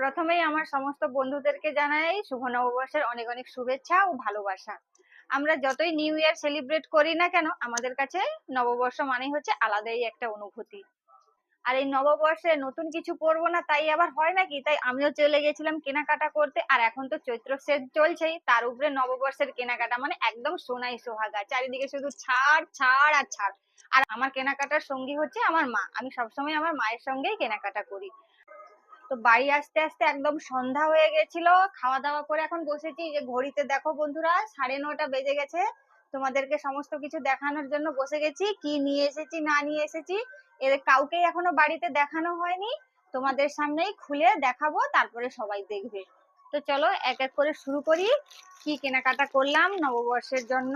প্রথমেই আমার সমস্ত বন্ধুদেরকে জানাই শুভ নববর্ষের অনেক অনেক শুভেচ্ছা ও ভালোবাসা। আমরা যতই নিউ ইয়ার সেলিব্রেট করি না কেন, আমাদের কাছে নববর্ষ মানে হচ্ছে আলাদাই একটা অনুভূতি। আর এই নববর্ষে নতুন কিছু পরবো না, তাই আবার হয় নাকি? তাই আমিও চলে গেছিলাম কেনাকাটা করতে, আর এখন তো চৈত্র সেট চলছেই, তার উপরে নববর্ষের কেনাকাটা মানে একদম সোনাই সোহাগা, চারিদিকে শুধু ছাড় ছাড় আর ছাড়। আর আমার কেনাকাটার সঙ্গী হচ্ছে আমার মা। আমি সবসময় আমার মায়ের সঙ্গেই কেনাকাটা করি। তো বাড়ি আসতে আসতে একদম সন্ধ্যা হয়ে গেছিল। খাওয়া দাওয়া করে এখন বসেছি। যে ঘড়িতে দেখো বন্ধুরা, সাড়ে নটা বেজে গেছে। তোমাদেরকে সমস্ত কিছু দেখানোর জন্য বসে গেছি। কি নিয়ে এসেছি, না নিয়ে এসেছি এদের কাউকেই এখনও বাড়িতে দেখানো হয়নি। তোমাদের সামনেই খুলে দেখাবো, তারপরে সবাই দেখবে। তো চলো এক এক করে শুরু করি। কি কেনাকাটা করলাম নববর্ষের জন্য।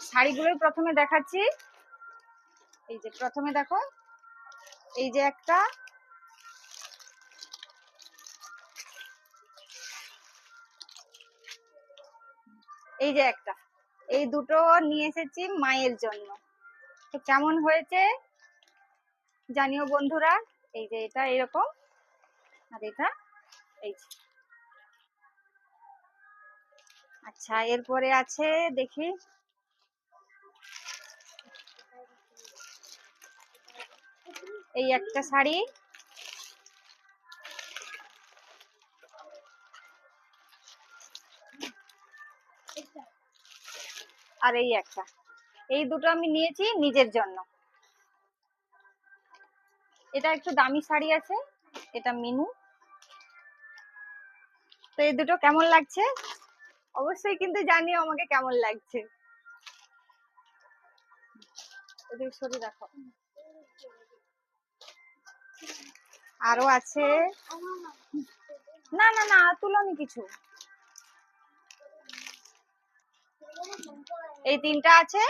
শাড়িগুলোই প্রথমে দেখাচ্ছি। এই যে প্রথমে দেখো এই যে একটা। এই যে একটা। এই দুটো নিয়ে এসেছি মায়ের জন্য। তো কেমন হয়েছে? জানিও বন্ধুরা। এই যে এটা এরকম। আর এটা এই যে। আচ্ছা এরপরে আছে দেখি। এই একটা শাড়ি। আর এই একটা। এই দুটো আমি নিয়েছি নিজের জন্য। এটা একটু দামি শাড়ি আছে, এটা মিনু। তো এই দুটো কেমন লাগছে? অবশ্যই কিন্তু জানিও আমাকে কেমন লাগছে। ওদিকে সরিয়ে রাখো আরও আছে। না না না, তুলনি কিছু। এই তিনটা আছে।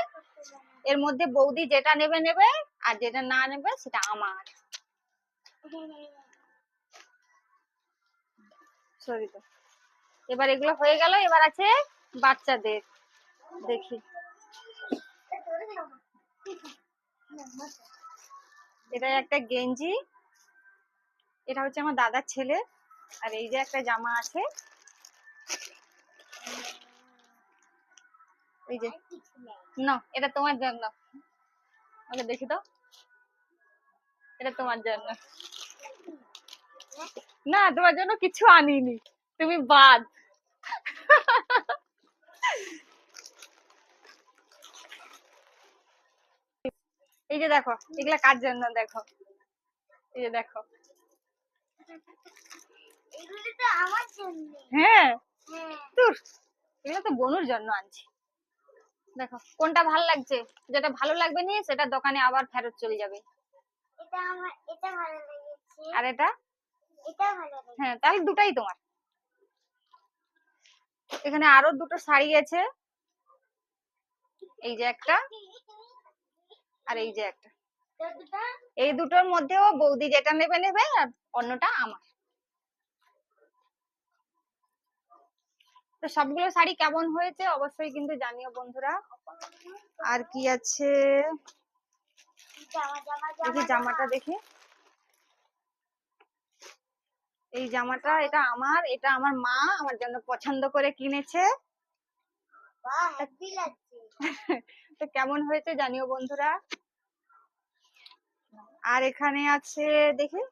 এর মধ্যে বৌদি যেটা নেবে নেবে, আর যেটা না নেবে, সেটা আমার। সরি তো। এবার এগুলো হয়ে গেল, এবার আছে বাচ্চাদের। দেখি। এটা একটা গেঞ্জি। এটা হচ্ছে আমার দাদার ছেলে। আর এই যে একটা জামা আছে। এই যে। না, এটা তোমার জন্য। ওকে দেখি তো এটা তোমার জন্য। না, তোমার জন্য কিছু আনিনি। তুমি বাদ। এই যে দেখো, এগুলা কার জন্য দেখো? এই যে দেখো। এগুলো তো আমার জন্য। হ্যাঁ। হ্যাঁ। তোর তো বনুর জন্য আনছি। দেখো কোনটা ভালো লাগছে? যেটা ভালো লাগবে নিয়ে সেটা দোকানে আবার ফেরত চলে যাবে। এটা আমার এটা ভালো লেগেছে। আর এটা? এটা ভালো লেগেছে। হ্যাঁ তাহলে দুটাই তোমার। এখানে আরও দুটো শাড়ি আছে। এই যে একটা আর এই যে একটা। এই দুটোর মধ্যেও বৌদি যেটা নেবে নেবে আর অন্যটা আমার। তো সবগুলো শাড়ি কেমন হয়েছে অবশ্যই কিন্তু জানিও বন্ধুরা। আর কি আছে? দেখি জামাটা দেখি। এই জামাটা এটা আমার এটা আমার মা আমার জন্য পছন্দ করে কিনেছে। তো কেমন হয়েছে জানিও বন্ধুরা। আর এখানে আছে দেখি।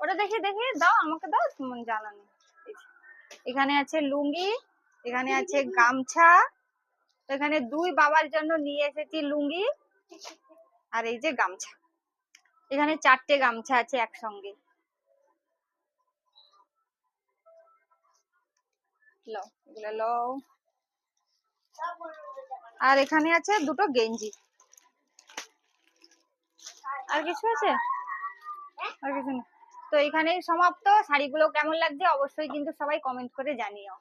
ওটা দেখি দেখি দাও আমাকে দাও তোমার জানা নেই এই যে, এখানে আছে লুঙ্গি এখানে আছে গামছা এখানে দুই বাবার জন্য নিয়ে এসেছি লুঙ্গি আর এই যে গামছা। এখানে চারটে গামছা আছে একসঙ্গে। লও এগুলো লও। আর এখানে আছে দুটো গেঞ্জি। আর কিছু আছে? আর কিছু না। তো এখানেই সমাপ্ত। শাড়িগুলো কেমন লাগছে অবশ্যই কিন্তু সবাই কমেন্ট করে জানিও।